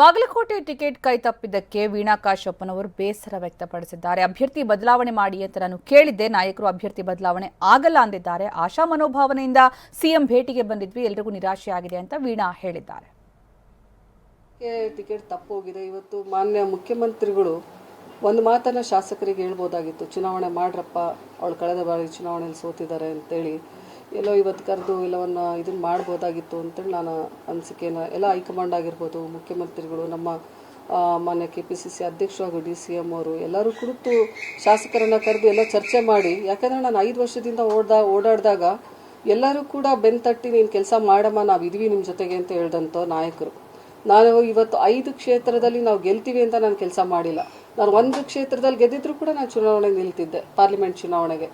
Bagalkot ticket ಕೈತಪ್ಪಿದ್ದಕ್ಕೆ ವೀಣಾ ಕಾಶಪ್ಪನವರು ಬೇಸರ ವ್ಯಕ್ತಪಡಿಸಿದ್ದಾರೆ. ಅಭ್ಯರ್ಥಿ ಬದಲಾವಣೆ ಮಾಡಿ ಅಂತ ನಾನು ಕೇಳಿದ್ದೆ. ನಾಯಕರು ಅಭ್ಯರ್ಥಿ ಬದಲಾವಣೆ ಆಗಲ್ಲ ಅಂದಿದ್ದಾರೆ. ಆಶಾ ಮನೋಭಾವನೆಯಿಂದ ಸಿಎಂ ಭೇಟಿಗೆ ಬಂದಿದ್ವಿ. ಎಲ್ರಿಗೂ ನಿರಾಶೆಯಾಗಿದೆ ಅಂತ ವೀಣಾ ಹೇಳಿದ್ದಾರೆ. ಟಿಕೆಟ್ ತಪ್ಪೋಗಿದೆ. ಇವತ್ತು ಮಾನ್ಯ ಮುಖ್ಯಮಂತ್ರಿಗಳು ಒಂದು ಮಾತನ್ನ ಶಾಸಕರಿಗೆ ಹೇಳ್ಬೋದಾಗಿತ್ತು. ಚುನಾವಣೆ ಮಾಡ್ರಪ್ಪ, ಅವಳು ಕಳೆದ ಬಾರಿ ಚುನಾವಣೆಯಲ್ಲಿ ಸೋತಿದ್ದಾರೆ ಅಂತೇಳಿ. ಎಲ್ಲೋ ಇವತ್ತು ಕರೆದು ಎಲ್ಲವನ್ನ ಇದನ್ನ ಮಾಡ್ಬೋದಾಗಿತ್ತು ಅಂತೇಳಿ ನಾನು ಅನಿಸಿಕೆನ ಎಲ್ಲ ಹೈಕಮಾಂಡ್ ಆಗಿರ್ಬೋದು, ಮುಖ್ಯಮಂತ್ರಿಗಳು, ನಮ್ಮ ಮಾನ್ಯ ಕೆ ಪಿ ಸಿ ಸಿ ಅಧ್ಯಕ್ಷರು ಹಾಗೂ ಡಿ ಸಿ ಎಂ ಅವರು ಎಲ್ಲರೂ ಕುರಿತು ಶಾಸಕರನ್ನು ಕರೆದು ಎಲ್ಲ ಚರ್ಚೆ ಮಾಡಿ, ಯಾಕಂದ್ರೆ ನಾನು ಐದು ವರ್ಷದಿಂದ ಓಡ್ದ, ಓಡಾಡಿದಾಗ ಎಲ್ಲರೂ ಕೂಡ ಬೆನ್ತಟ್ಟಿ ನೀನು ಕೆಲಸ ಮಾಡಮ್ಮ, ನಾವು ಇದೀವಿ ನಿಮ್ಮ ಜೊತೆಗೆ ಅಂತ ಹೇಳ್ದಂಥ ನಾಯಕರು. ನಾನು ಇವತ್ತು ಐದು ಕ್ಷೇತ್ರದಲ್ಲಿ ನಾವು ಗೆಲ್ತೀವಿ ಅಂತ ನಾನು ಕೆಲಸ ಮಾಡಿಲ್ಲ. ನಾನು ಒಂದು ಕ್ಷೇತ್ರದಲ್ಲಿ ಗೆದ್ದಿದ್ರು ಕೂಡ ನಾನು ಚುನಾವಣೆಗೆ ನಿಲ್ತಿದ್ದೆ, ಪಾರ್ಲಿಮೆಂಟ್ ಚುನಾವಣೆಗೆ.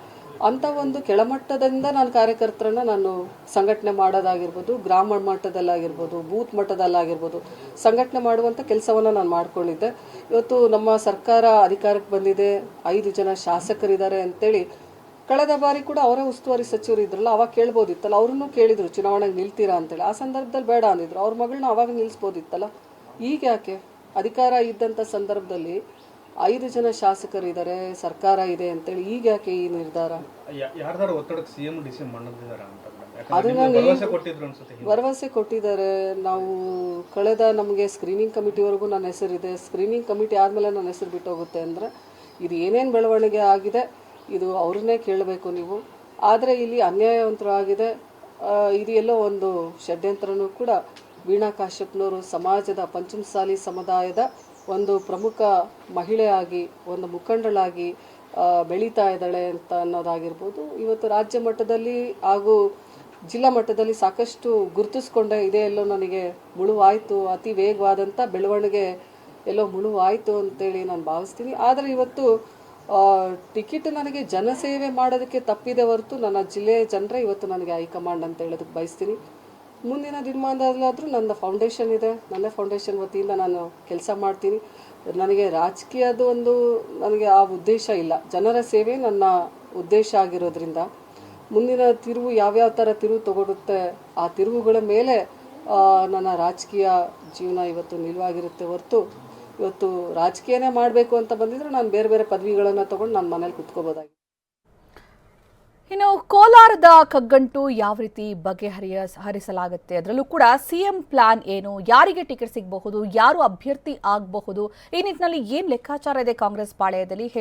ಅಂತ ಒಂದು ಕೆಳಮಟ್ಟದಿಂದ ನಾನು ಕಾರ್ಯಕರ್ತರನ್ನ ನಾನು ಸಂಘಟನೆ ಮಾಡೋದಾಗಿರ್ಬೋದು, ಗ್ರಾಮ ಮಟ್ಟದಲ್ಲಾಗಿರ್ಬೋದು, ಬೂತ್ ಮಟ್ಟದಲ್ಲಾಗಿರ್ಬೋದು ಸಂಘಟನೆ ಮಾಡುವಂಥ ಕೆಲಸವನ್ನು ನಾನು ಮಾಡ್ಕೊಂಡಿದ್ದೆ. ಇವತ್ತು ನಮ್ಮ ಸರ್ಕಾರ ಅಧಿಕಾರಕ್ಕೆ ಬಂದಿದೆ, ಐದು ಜನ ಶಾಸಕರಿದ್ದಾರೆ ಅಂತೇಳಿ ಕಳೆದ ಬಾರಿ ಕೂಡ ಅವರೇ ಉಸ್ತುವಾರಿ ಸಚಿವರು ಇದ್ರಲ್ಲ, ಅವಾಗ ಕೇಳ್ಬೋದಿತ್ತಲ್ಲ, ಅವ್ರನ್ನೂ ಕೇಳಿದ್ರು ಚುನಾವಣೆಗೆ ನಿಲ್ತೀರಾ? ಅಂತೇಳಿ. ಆ ಸಂದರ್ಭದಲ್ಲಿ ಬೇಡ ಅಂದಿದ್ರು. ಅವ್ರ ಮಗಳನ್ನ ಅವಾಗ ನಿಲ್ಲಿಸ್ಬೋದಿತ್ತಲ್ಲ ಈಗ ಯಾಕೆ? ಅಧಿಕಾರ ಇದ್ದಂಥ ಸಂದರ್ಭದಲ್ಲಿ ಐದು ಜನ ಶಾಸಕರಿದ್ದಾರೆ ಸರ್ಕಾರ ಇದೆ ಅಂತೇಳಿ ಈಗ ಯಾಕೆ ಈ ನಿರ್ಧಾರ? ಯಾರ್ದಾರ ಒತ್ತಡಕ್ಕೆ ಸಿಎಂ ಅಂತ ಭರವಸೆ. ಕೊಟ್ಟಿದ್ದಾರೆ. ನಾವು ಕಳೆದ ನಮಗೆ ಸ್ಕ್ರೀನಿಂಗ್ ಕಮಿಟಿವರೆಗೂ ನನ್ನ ಹೆಸರಿದೆ. ಸ್ಕ್ರೀನಿಂಗ್ ಕಮಿಟಿ ಆದಮೇಲೆ ನನ್ನ ಹೆಸರು ಬಿಟ್ಟೋಗುತ್ತೆ ಅಂದರೆ ಇದು ಏನೇನು ಬೆಳವಣಿಗೆ ಆಗಿದೆ ಇದು ಅವ್ರನ್ನೇ ಕೇಳಬೇಕು ನೀವು. ಆದರೆ ಇಲ್ಲಿ ಅನ್ಯಾಯವಂತರಾಗಿದೆ. ಇದು ಎಲ್ಲೋ ಒಂದು ಷಡ್ಯಂತ್ರನೂ ಕೂಡ ವೀಣಾ ಕಾಶ್ಯಪ್ನವರು ಸಮಾಜದ ಪಂಚಮಸಾಲಿ ಸಮುದಾಯದ ಒಂದು ಪ್ರಮುಖ ಮಹಿಳೆಯಾಗಿ, ಒಂದು ಮುಖಂಡಳಾಗಿ ಬೆಳೀತಾ ಇದ್ದಾಳೆ ಅಂತ ಅನ್ನೋದಾಗಿರ್ಬೋದು. ಇವತ್ತು ರಾಜ್ಯ ಮಟ್ಟದಲ್ಲಿ ಹಾಗೂ ಜಿಲ್ಲಾ ಮಟ್ಟದಲ್ಲಿ ಸಾಕಷ್ಟು ಗುರುತಿಸ್ಕೊಂಡೆ ಇದೇ, ಎಲ್ಲೋ ನನಗೆ ಮುಳುವಾಯಿತು, ಅತಿ ವೇಗವಾದಂಥ ಬೆಳವಣಿಗೆ ಎಲ್ಲೋ ಮುಳುವಾಯಿತು ಅಂತೇಳಿ ನಾನು ಭಾವಿಸ್ತೀನಿ. ಆದರೆ ಇವತ್ತು ಟಿಕೆಟ್ ನನಗೆ ಜನಸೇವೆ ಮಾಡೋದಕ್ಕೆ ತಪ್ಪಿದೆ ಹೊರತು ನನ್ನ ಜಿಲ್ಲೆಯ ಜನರೇ ಇವತ್ತು ನನಗೆ ಹೈಕಮಾಂಡ್ ಅಂತ ಹೇಳೋದಕ್ಕೆ ಬಯಸ್ತೀನಿ. ಮುಂದಿನ ದಿನಮಾನದಲ್ಲಾದರೂ ನನ್ನ ಫೌಂಡೇಶನ್ ಇದೆ. ನನ್ನ ಫೌಂಡೇಶನ್ ವತಿಯಿಂದ ನಾನು ಕೆಲಸ ಮಾಡ್ತೀನಿ. ನನಗೆ ರಾಜಕೀಯದ ಒಂದು ನನಗೆ ಆ ಉದ್ದೇಶ ಇಲ್ಲ. ಜನರ ಸೇವೆ ನನ್ನ ಉದ್ದೇಶ ಆಗಿರೋದ್ರಿಂದ ಮುಂದಿನ ತಿರುವು ಯಾವ್ಯಾವ ಥರ ತಿರುವು ತಗೊಡುತ್ತೆ ಆ ತಿರುವುಗಳ ಮೇಲೆ ನನ್ನ ರಾಜಕೀಯ ಜೀವನ ಇವತ್ತು ನಿಲುವಾಗಿರುತ್ತೆ ಹೊರತು ಇವತ್ತು ರಾಜಕೀಯನೇ ಮಾಡಬೇಕು ಅಂತ ಬಂದಿದ್ರೆ ನಾನು ಬೇರೆ ಬೇರೆ ಪದವಿಗಳನ್ನು ತಗೊಂಡು ನಾನು ಮನೇಲಿ ಕುತ್ಕೋಬೋದಾಗಿ ಇನ್ನು ಕೋಲಾರದ ಕಗ್ಗಂಟು ಯಾವ ರೀತಿ ಬಗೆಹರಿಯ ಹರಿಸಲಾಗುತ್ತೆ? ಅದರಲ್ಲೂ ಕೂಡ ಸಿಎಂ ಪ್ಲಾನ್ ಏನು? ಯಾರಿಗೆ ಟಿಕೆಟ್ ಸಿಗಬಹುದು? ಯಾರು ಅಭ್ಯರ್ಥಿ ಆಗಬಹುದು? ಈ ನಿಟ್ಟಿನಲ್ಲಿ ಏನ್ ಲೆಕ್ಕಾಚಾರ ಇದೆ ಕಾಂಗ್ರೆಸ್ ಪಾಳೆಯದಲ್ಲಿ?